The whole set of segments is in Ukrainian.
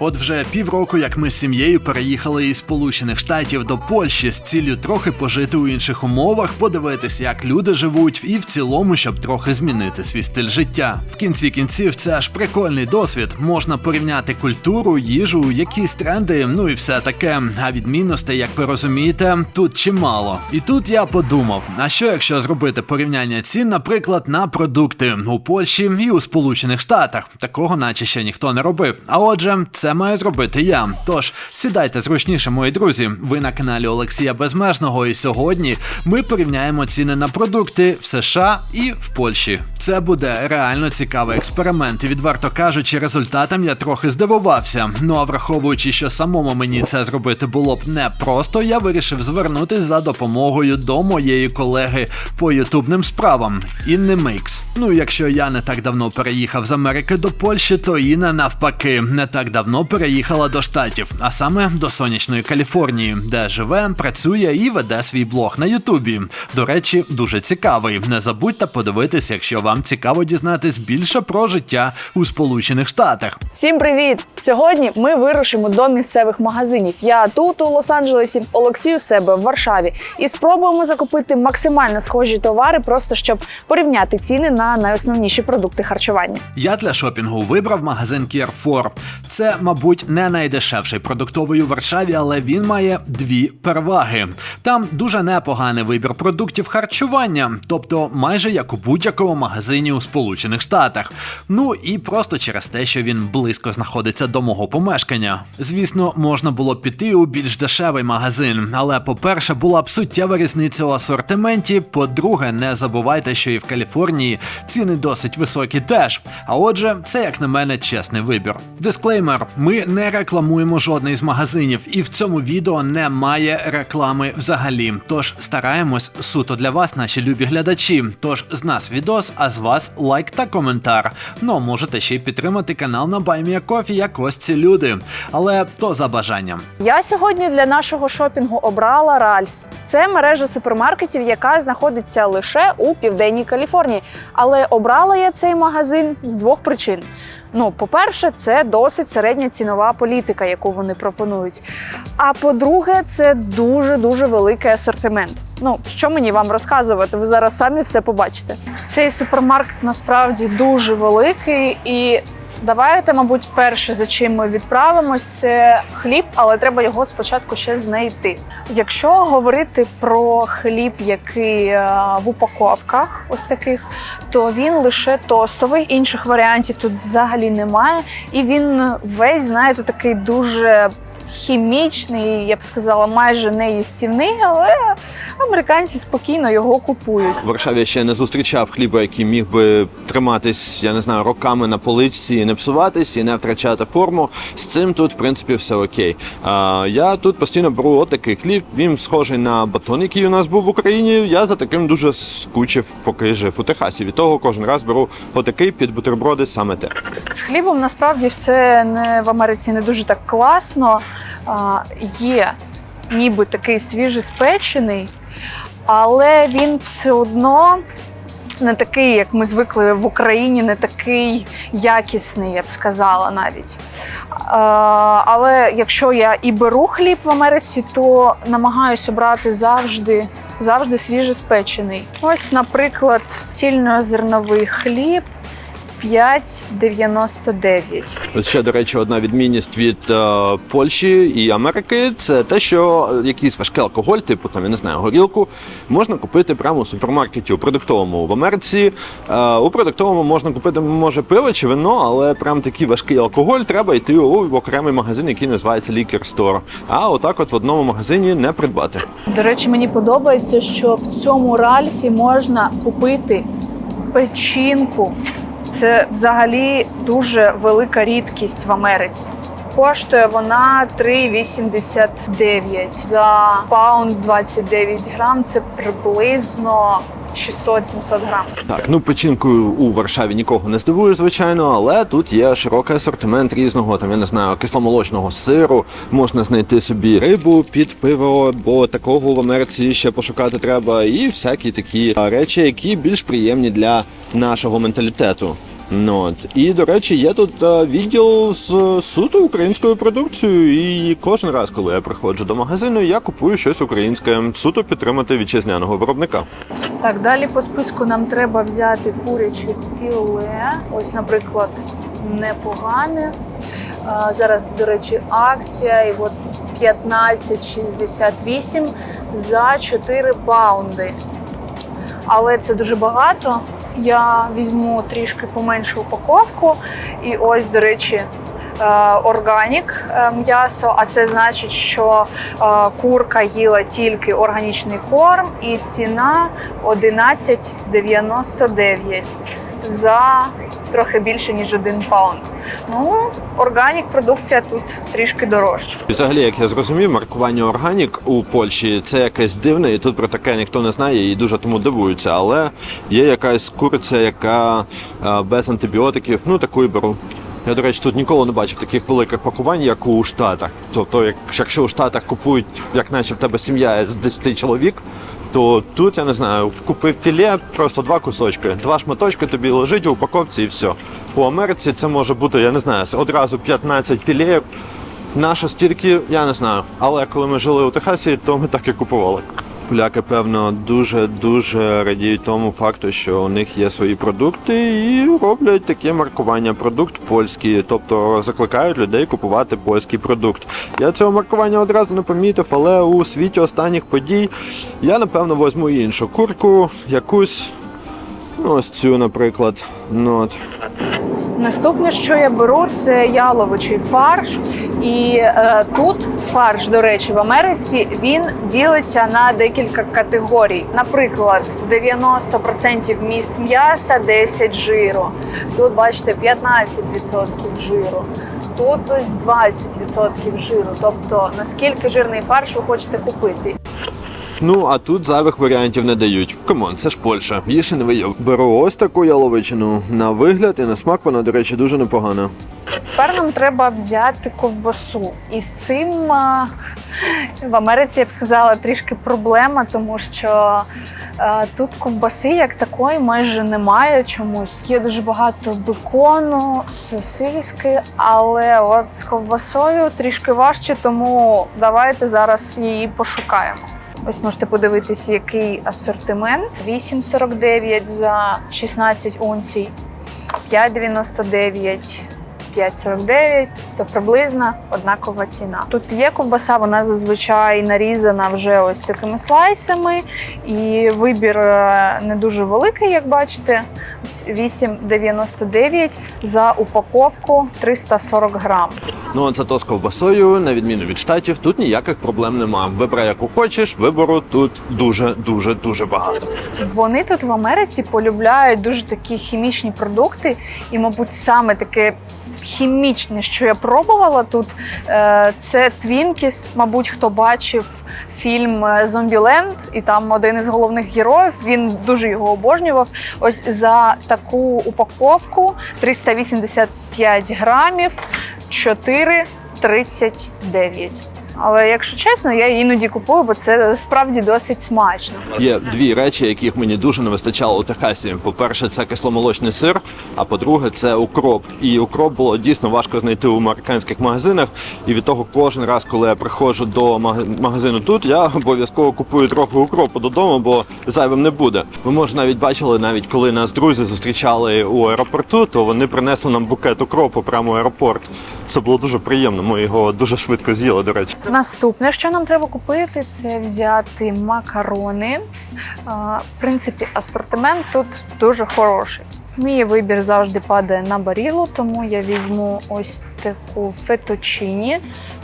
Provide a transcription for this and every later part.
От вже півроку, як ми з сім'єю переїхали із Сполучених Штатів до Польщі з ціллю трохи пожити у інших умовах, подивитися, як люди живуть, і в цілому, щоб трохи змінити свій стиль життя. В кінці кінців це ж прикольний досвід. Можна порівняти культуру, їжу, якісь тренди, ну і все таке. А відмінностей, як ви розумієте, тут чимало. І тут я подумав: а що якщо зробити порівняння цін, наприклад, на продукти у Польщі і у Сполучених Штатах? Такого, наче ще ніхто не робив. А отже, це маю зробити я. Тож сідайте зручніше, мої друзі. Ви на каналі Олексія Безмежного, і сьогодні ми порівняємо ціни на продукти в США і в Польщі. Це буде реально цікавий експеримент. І відверто кажучи, результатом я трохи здивувався. Ну а враховуючи, що самому мені це зробити було б непросто, я вирішив звернутись за допомогою до моєї колеги по ютубним справам Інни Микс. Ну, якщо я не так давно переїхав з Америки до Польщі, то Інна навпаки не так давно переїхала до штатів, а саме до сонячної Каліфорнії, де живе, працює і веде свій блог на Ютубі. До речі, дуже цікавий. Не забудьте подивитись, якщо вам цікаво дізнатись більше про життя у Сполучених Штатах. Всім привіт! Сьогодні ми вирушимо до місцевих магазинів. Я тут у Лос-Анджелесі, Олексій у себе в Варшаві, і спробуємо закупити максимально схожі товари, просто щоб порівняти ціни на найосновніші продукти харчування. Я для шопінгу вибрав магазин Carrefour. Це, мабуть, не найдешевший продуктовий у Варшаві, але він має дві переваги. Там дуже непоганий вибір продуктів харчування, тобто майже як у будь-якому магазині у Сполучених Штатах. Ну і просто через те, що він близько знаходиться до мого помешкання. Звісно, можна було піти у більш дешевий магазин, але по-перше, була б суттєва різниця у асортименті. По-друге, не забувайте, що і в Каліфорнії ціни досить високі теж. А отже, це як на мене чесний вибір. Дисклеймер: ми не рекламуємо жодний з магазинів, і в цьому відео немає реклами взагалі. Тож стараємось суто для вас, наші любі глядачі. Тож з нас відос, а з вас лайк та коментар. Ну можете ще й підтримати канал на BuyMeACoffee, як ось ці люди. Але то за бажанням. Я сьогодні для нашого шопінгу обрала Ральс. Це мережа супермаркетів, яка знаходиться лише у південній Каліфорнії. Але обрала я цей магазин з двох причин. Ну, по-перше, це досить середня цінова політика, яку вони пропонують. А по-друге, це дуже дуже великий асортимент. Ну, що мені вам розказувати? Ви зараз самі все побачите. Цей супермаркет насправді дуже великий і Давайте, мабуть, перше, за чим ми відправимось, це хліб, але треба його спочатку ще знайти. Якщо говорити про хліб, який е, в упаковках, ось таких, то він лише тостовий, інших варіантів тут взагалі немає. І він весь, знаєте, такий дуже хімічний, я б сказала, майже неїстівний, але американці спокійно його купують. В Варшаві ще не зустрічав хліба, який міг би триматись, я не знаю, роками на поличці і не псуватись, і не втрачати форму. З цим тут, в принципі, все окей. А, я тут постійно беру отакий хліб. Він схожий на батон, який у нас був в Україні. Я за таким дуже скучив, поки жив у Техасі. Від того кожен раз беру отакий під бутерброди саме те. З хлібом насправді все не в Америці не дуже так класно. Є ніби такий свіжеспечений, але він все одно не такий, як ми звикли в Україні, не такий якісний, я б сказала навіть. Але якщо я і беру хліб в Америці, то намагаюся брати завжди. Завжди свіжеспечений. Ось, наприклад, цільнозерновий хліб 5,99. От ще, до речі, одна відмінність від е, Польщі і Америки це те, що якийсь важкий алкоголь, типу там я не знаю, горілку, можна купити прямо у супермаркеті у продуктовому. В Америці е, у продуктовому можна купити може пиво чи вино, але прям такий важкий алкоголь треба йти у окремий магазин, який називається Liquor Store. А отак, от в одному магазині не придбати. До речі, мені подобається, що в цьому Ральфі можна купити печінку. Це взагалі дуже велика рідкість в Америці. Коштує вона 3,89 за паунд 29 грам. Це приблизно 600-700 грам. Так, ну печінкою у Варшаві нікого не здивую, звичайно, але тут є широкий асортимент різного, там я не знаю, кисломолочного сиру. Можна знайти собі рибу під пиво, бо такого в Америці ще пошукати треба, і всякі такі речі, які більш приємні для нашого менталітету. Ну, от. І, до речі, є тут е, відділ з е, суто українською продукцією. І кожен раз, коли я приходжу до магазину, я купую щось українське, суто підтримати вітчизняного виробника. Так, далі по списку нам треба взяти куряче філе. Ось, наприклад, непогане. А, зараз, до речі, акція, і от 15,68 за 4 паунди. Але це дуже багато. Я візьму трішки поменшу упаковку. І ось, до речі, е, органік е, м'ясо, а це значить, що е, курка їла тільки органічний корм, і ціна 11,99 за трохи більше ніж один паунд. Ну, органік продукція тут трішки дорожча. Взагалі, як я зрозумів, маркування органік у Польщі це якесь дивне, і тут про таке ніхто не знає і дуже тому дивуються. Але є якась куриця, яка е, без антибіотиків, ну таку і беру. Я, до речі, тут ніколи не бачив таких великих пакувань, як у Штатах. Тобто, якщо у Штатах купують, як наче в тебе сім'я з 10 чоловік, то тут я не знаю, купив філе, просто два кусочки, два шматочки тобі лежить у упаковці і все. У Америці це може бути, я не знаю, одразу 15 філеїв. Наша стільки, я не знаю. Але коли ми жили у Техасі, то ми так і купували. Поляки, певно, дуже дуже радіють тому факту, що у них є свої продукти і роблять таке маркування продукт польський, тобто закликають людей купувати польський продукт. Я цього маркування одразу не помітив, але у світі останніх подій я напевно возьму іншу курку, якусь. Ну, ось цю, наприклад. Ну. Наступне, що я беру, це яловичий фарш. І е, тут фарш, до речі, в Америці він ділиться на декілька категорій. Наприклад, 90% міст м'яса, 10 жиру. Тут бачите 15% жиру. Тут ось 20% жиру. Тобто наскільки жирний фарш ви хочете купити. Ну, а тут зайвих варіантів не дають. Камон, це ж Польща. Їж і не вийов. Беру ось таку яловичину. На вигляд і на смак вона, до речі, дуже непогана. Тепер нам треба взяти ковбасу. І з цим в Америці я б сказала трішки проблема, тому що а, тут ковбаси як такої майже немає чомусь. Є дуже багато бекону, сосиски, але от з ковбасою трішки важче, тому давайте зараз її пошукаємо. Ось можете подивитися, який асортимент. 8,49 за 16 унцій, 5,99. 5,49, то приблизно однакова ціна. Тут є ковбаса, вона зазвичай нарізана вже ось такими слайсами, і вибір е, не дуже великий, як бачите. 8,99 за упаковку 340 грам. Ну, це то з ковбасою, на відміну від штатів, тут ніяких проблем нема. Вибирай, яку хочеш, вибору тут дуже, дуже, дуже багато. Вони тут в Америці полюбляють дуже такі хімічні продукти, і, мабуть, саме таке хімічне, що я пробувала тут, е, це Твінкіс. Мабуть, хто бачив фільм Зомбіленд, і там один із головних героїв. Він дуже його обожнював. Ось за таку упаковку 385 грамів, 4,39. Але якщо чесно, я іноді купую, бо це справді досить смачно. Є дві речі, яких мені дуже не вистачало у Техасі. По-перше, це кисломолочний сир, а по-друге, це укроп. І укроп було дійсно важко знайти у американських магазинах. І від того кожен раз, коли я приходжу до маг- магазину тут, я обов'язково купую трохи укропу додому, бо зайвим не буде. Ви може навіть бачили, навіть коли нас друзі зустрічали у аеропорту, то вони принесли нам букет укропу прямо в аеропорт. Це було дуже приємно. Ми його дуже швидко з'їли, до речі. Наступне, що нам треба купити, це взяти макарони. В принципі, асортимент тут дуже хороший. Мій вибір завжди падає на барілу, тому я візьму ось таку феточині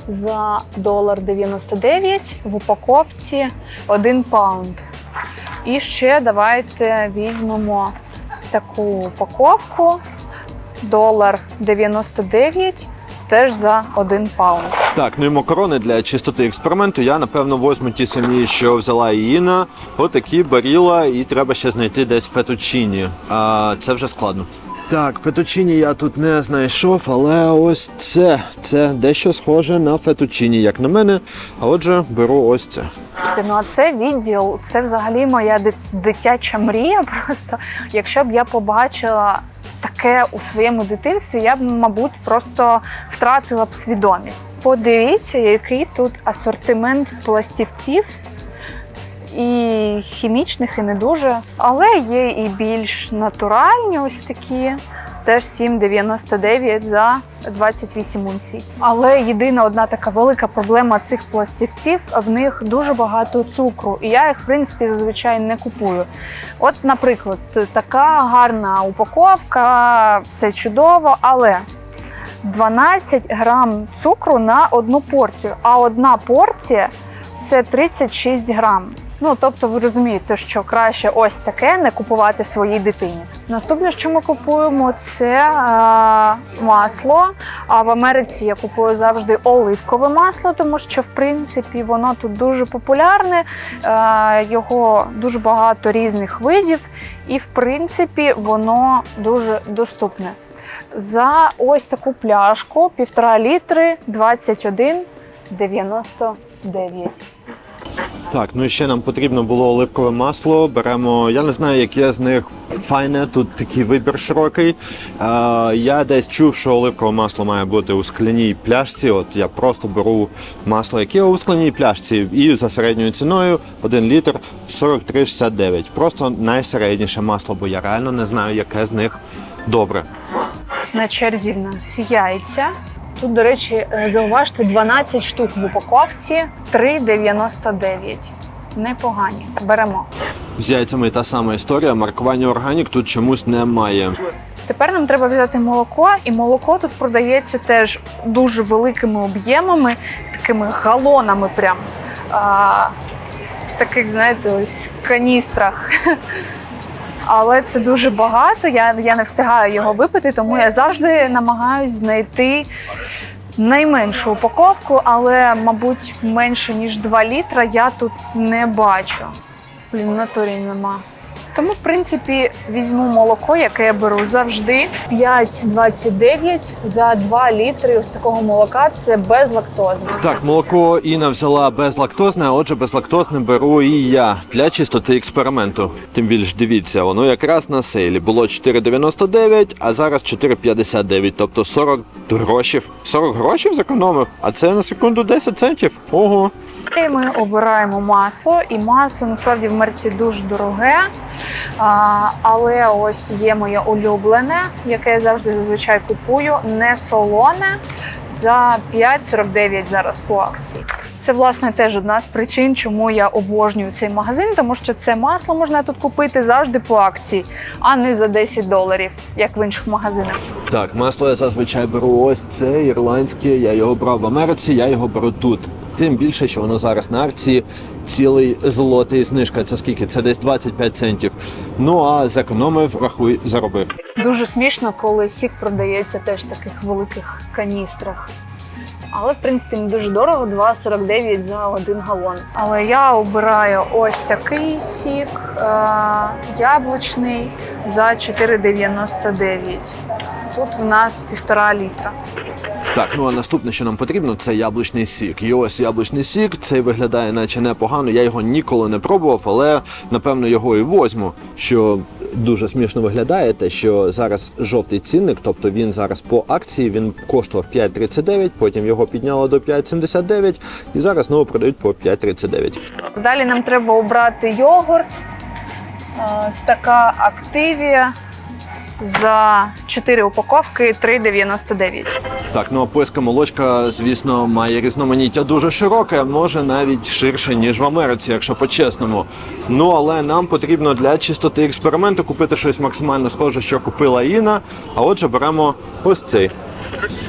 за долар 99 в упаковці 1 паунд. І ще давайте візьмемо таку упаковку долар 99 теж за 1 паунд. Так, ну і макарони для чистоти експерименту я напевно возьму ті самі, що взяла Іїна. Отакі баріла, і треба ще знайти десь фетучині. А це вже складно. Так, фетучині я тут не знайшов, але ось це. Це дещо схоже на фетучині, як на мене. А отже, беру ось це. Ну, а це відділ, це взагалі моя дитяча мрія. Просто якщо б я побачила таке у своєму дитинстві, я б, мабуть, просто втратила б свідомість. Подивіться, який тут асортимент пластівців. І хімічних, і не дуже. Але є і більш натуральні ось такі. Теж 7,99 за 28 унцій. Але єдина одна така велика проблема цих пластівців в них дуже багато цукру, і я їх в принципі зазвичай не купую. От, наприклад, така гарна упаковка, все чудово, але 12 грам цукру на одну порцію, а одна порція це 36 грам. Ну, тобто, ви розумієте, що краще ось таке не купувати своїй дитині. Наступне, що ми купуємо, це е, масло. А в Америці я купую завжди оливкове масло, тому що в принципі воно тут дуже популярне, е, його дуже багато різних видів, і в принципі воно дуже доступне. За ось таку пляшку півтора літри 21,99. Так, ну і ще нам потрібно було оливкове масло. Беремо, я не знаю, яке з них файне, тут такий вибір широкий. Е, я десь чув, що оливкове масло має бути у скляній пляшці. От я просто беру масло, яке у скляній пляшці, і за середньою ціною 1 літр 43,69. Просто найсередніше масло, бо я реально не знаю, яке з них добре. На черзі в нас яйця. Тут, до речі, е, зауважте 12 штук в упаковці 3,99. Непогані. Беремо. З яйцями та сама історія. Маркування органік тут чомусь немає. Тепер нам треба взяти молоко, і молоко тут продається теж дуже великими об'ємами, такими галонами, прям а, в таких, знаєте, ось каністрах. Але це дуже багато. Я, я не встигаю його випити, тому я завжди намагаюся знайти найменшу упаковку, але, мабуть, менше ніж 2 літра я тут не бачу. Блін, в натурі нема. Тому, в принципі, візьму молоко, яке я беру завжди. 5,29 за 2 літри ось такого молока. Це безлактозне. Так, молоко Інна взяла безлактозне, а отже, безлактозне беру і я для чистоти експерименту. Тим більш дивіться, воно якраз на сейлі було 4,99, а зараз 4,59, тобто 40 грошів. 40 грошів зекономив, а це на секунду 10 центів. Ого. І ми обираємо масло, і масло насправді в Мерці дуже дороге. А, але ось є моє улюблене, яке я завжди зазвичай купую, не солоне за 5,49 зараз по акції. Це власне теж одна з причин, чому я обожнюю цей магазин, тому що це масло можна тут купити завжди по акції, а не за 10 доларів, як в інших магазинах. Так, масло я зазвичай беру ось це ірландське. Я його брав в Америці, я його беру тут. Тим більше, що воно зараз на акції цілий злотий знижка. Це скільки? Це десь 25 центів. Ну а зекономив, рахуй, заробив. Дуже смішно, коли сік продається теж в таких великих каністрах. Але в принципі не дуже дорого 2,49 за один галон. Але я обираю ось такий сік е- яблучний за 4,99. Тут в нас півтора літра. Так, ну а наступне, що нам потрібно, це яблучний сік. І ось яблучний сік, цей виглядає наче непогано. Я його ніколи не пробував, але напевно його і возьму. Що дуже смішно виглядає, те, що зараз жовтий цінник, тобто він зараз по акції він коштував 5,39, потім його підняло до 5,79 і зараз знову продають по 5,39. Далі нам треба обрати йогурт. Е, Ось така активія за 4 упаковки 3,99. Так, ну а польська молочка, звісно, має різноманіття дуже широке, може навіть ширше, ніж в Америці, якщо по-чесному. Ну але нам потрібно для чистоти експерименту купити щось максимально схоже, що купила Іна. А отже, беремо ось цей.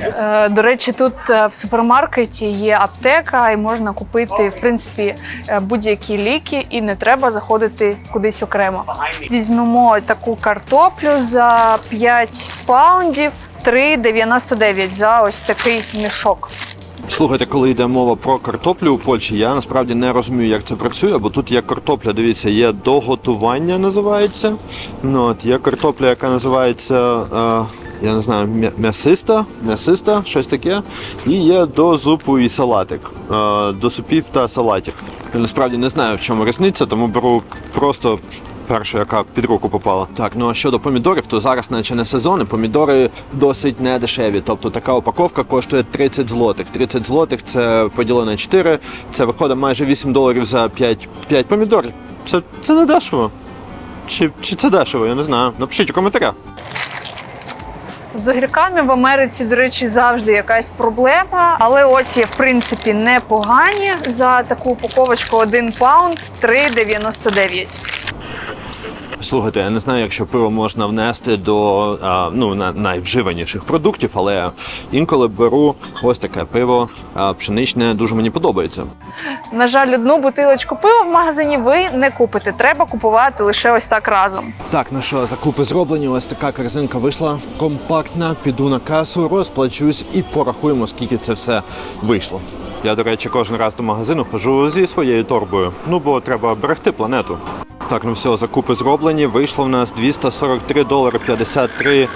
Е, До речі, тут е, в супермаркеті є аптека, і можна купити в принципі е, будь-які ліки, і не треба заходити кудись окремо. Візьмемо таку картоплю за 5 паундів, 3,99 за ось такий мішок. Слухайте, коли йде мова про картоплю у Польщі, я насправді не розумію, як це працює, бо тут є картопля, дивіться, є до готування, називається. Ну, от, є картопля, яка називається. Е, я не знаю, м'ясиста, м'ясиста, щось таке. І є до зупу і салатик, е, до супів та салатів. Я насправді не знаю, в чому різниця, тому беру просто перша, яка під руку попала. Так, ну а щодо помідорів, то зараз наче не сезон, і помідори досить не дешеві. Тобто така упаковка коштує 30 злотих. 30 злотих це поділено на 4, це виходить майже 8 доларів за 5, 5 помідорів. Це, це не дешево. Чи, чи це дешево, я не знаю. Напишіть у коментарях. З огірками в Америці, до речі, завжди якась проблема. Але ось є, в принципі, непогані. За таку упаковочку 1 паунд 3,99. Слухайте, я не знаю, якщо пиво можна внести до а, ну, на, найвживаніших продуктів, але інколи беру ось таке пиво а, пшеничне, дуже мені подобається. На жаль, одну бутилочку пива в магазині ви не купите. Треба купувати лише ось так разом. Так, ну що, закупи зроблені. Ось така корзинка вийшла компактна. Піду на касу, розплачусь і порахуємо, скільки це все вийшло. Я, до речі, кожен раз до магазину ходжу зі своєю торбою. Ну бо треба берегти планету. Так, ну все, закупи зроблені. Вийшло в нас 243 долари 53,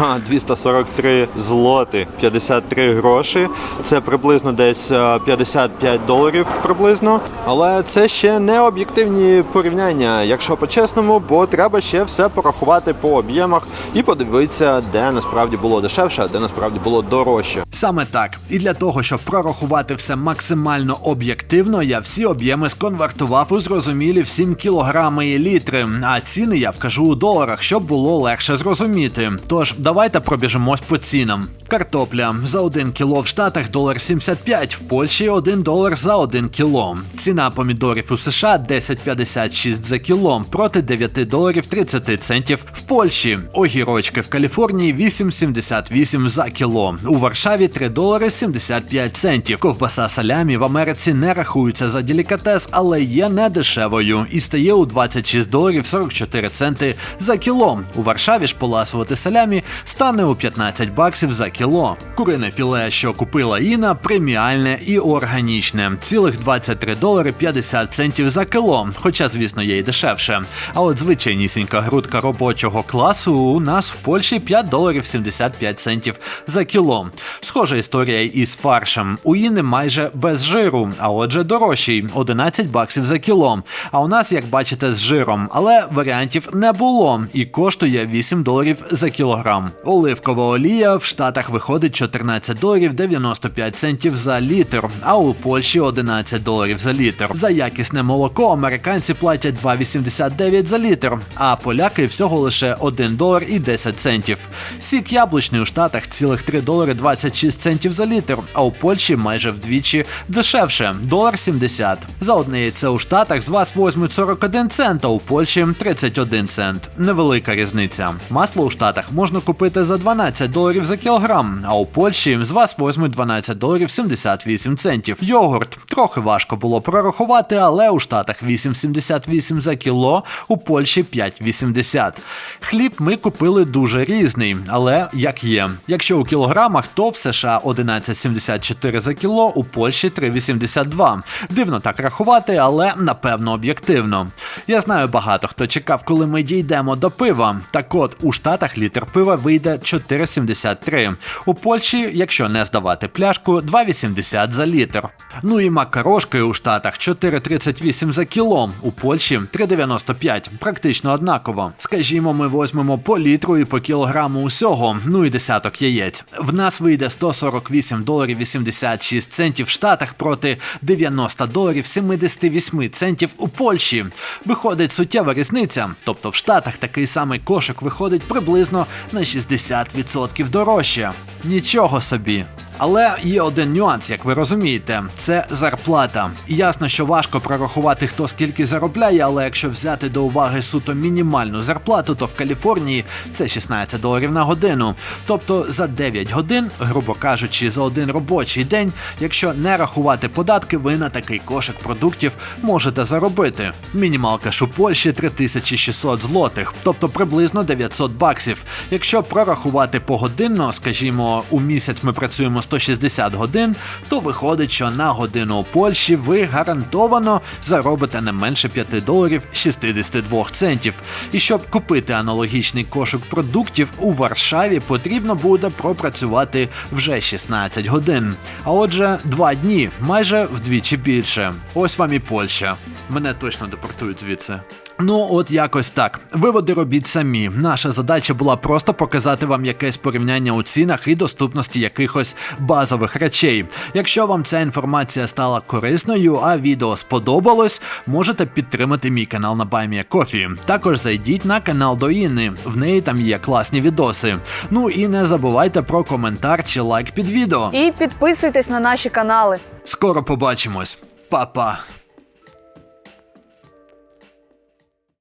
а, 243 злоти 53 гроші. Це приблизно десь е, 55 доларів приблизно. Але це ще не об'єктивні порівняння, якщо по-чесному, бо треба ще все порахувати по об'ємах і подивитися, де насправді було дешевше, а де насправді було дорожче. Саме так. І для того, щоб прорахувати все максимально об'єктивно, я всі об'єми сконвертував у зрозумілі всім кілограми і літри. А ціни я вкажу у доларах, щоб було легше зрозуміти. Тож давайте пробіжимось по цінам. Картопля за 1 кіло в Штатах долар 75, в Польщі 1 долар за 1 кіло. Ціна помідорів у США 10,56 за кіло проти 9 доларів 30 центів в Польщі. Огірочки в Каліфорнії 8,78 за кіло. У Варшаві 3 долари 75 центів. Ковбаса салямі в Америці не рахується за делікатес, але є недешевою і стає у 26 доларів 44 центи за кіло. У Варшаві ж поласувати салямі стане у 15 баксів за кіло. Курине філе, що купила Іна, преміальне і органічне. Цілих 23 долари 50 центів за кіло. Хоча, звісно, є й дешевше. А от звичайнісінька грудка робочого класу у нас в Польщі 5 доларів 75 центів за кіло. Схожа історія із фаршем. У Іни майже без жиру, а отже дорожчий 11 баксів за кіло. А у нас, як бачите, з жиром, але варіантів не було і коштує 8 доларів за кілограм. Оливкова олія в Штатах виходить 14 доларів 95 центів за літр, а у Польщі 11 доларів за літр. За якісне молоко американці платять 2,89 за літр, а поляки всього лише 1 долар і 10 центів. Сік яблучний у Штатах цілих 3 долари 26 центів за літр, а у Польщі майже вдвічі дешевше долар 70. За одне яйце у Штатах з вас возьмуть 41 цент, а у Польщі 31 цент. Невелика різниця. Масло у Штатах можна купити за 12 доларів за кілограм, а у Польщі з вас возьмуть 12 доларів 78 центів. Йогурт трохи важко було прорахувати, але у Штатах 8,78 за кіло, у Польщі 5,80. Хліб ми купили дуже різний, але як є. Якщо у кілограмах, то в США 11,74 за кіло, у Польщі 3,82. Дивно так рахувати, але напевно об'єктивно. Я знаю багато хто чекав, коли ми дійдемо до пива. Так от у Штатах літр пива вийде 4,73. У Польщі, якщо не здавати пляшку, 2,80 за літр. Ну і макарошки у Штатах 4,38 за кіло, у Польщі 3,95, практично однаково. Скажімо, ми возьмемо по літру і по кілограму усього, ну і десяток яєць. В нас вийде 148 доларів 86 центів в Штатах проти 90 доларів 78 центів у Польщі. Виходить суттєва різниця. Тобто в Штатах такий самий кошик виходить приблизно на 60% дорожче. Нічого собі. Але є один нюанс, як ви розумієте, це зарплата. Ясно, що важко прорахувати, хто скільки заробляє, але якщо взяти до уваги суто мінімальну зарплату, то в Каліфорнії це 16 доларів на годину. Тобто за 9 годин, грубо кажучи, за один робочий день, якщо не рахувати податки, ви на такий кошик продуктів можете заробити. Мінімалка ж у Польщі 3600 злотих, тобто приблизно 900 баксів. Якщо прорахувати погодинно, скажімо, у місяць ми працюємо 160 годин, то виходить, що на годину у Польщі ви гарантовано заробите не менше 5 доларів 62 центів. І щоб купити аналогічний кошик продуктів у Варшаві, потрібно буде пропрацювати вже 16 годин. А отже, 2 дні, майже вдвічі більше. Ось вам і Польща. Мене точно депортують звідси. Ну, от якось так. Виводи робіть самі. Наша задача була просто показати вам якесь порівняння у цінах і доступності якихось базових речей. Якщо вам ця інформація стала корисною, а відео сподобалось, можете підтримати мій канал на BuyMeACoffee. Також зайдіть на канал до Інни, в неї там є класні відоси. Ну і не забувайте про коментар чи лайк під відео. І підписуйтесь на наші канали. Скоро побачимось. Па-па!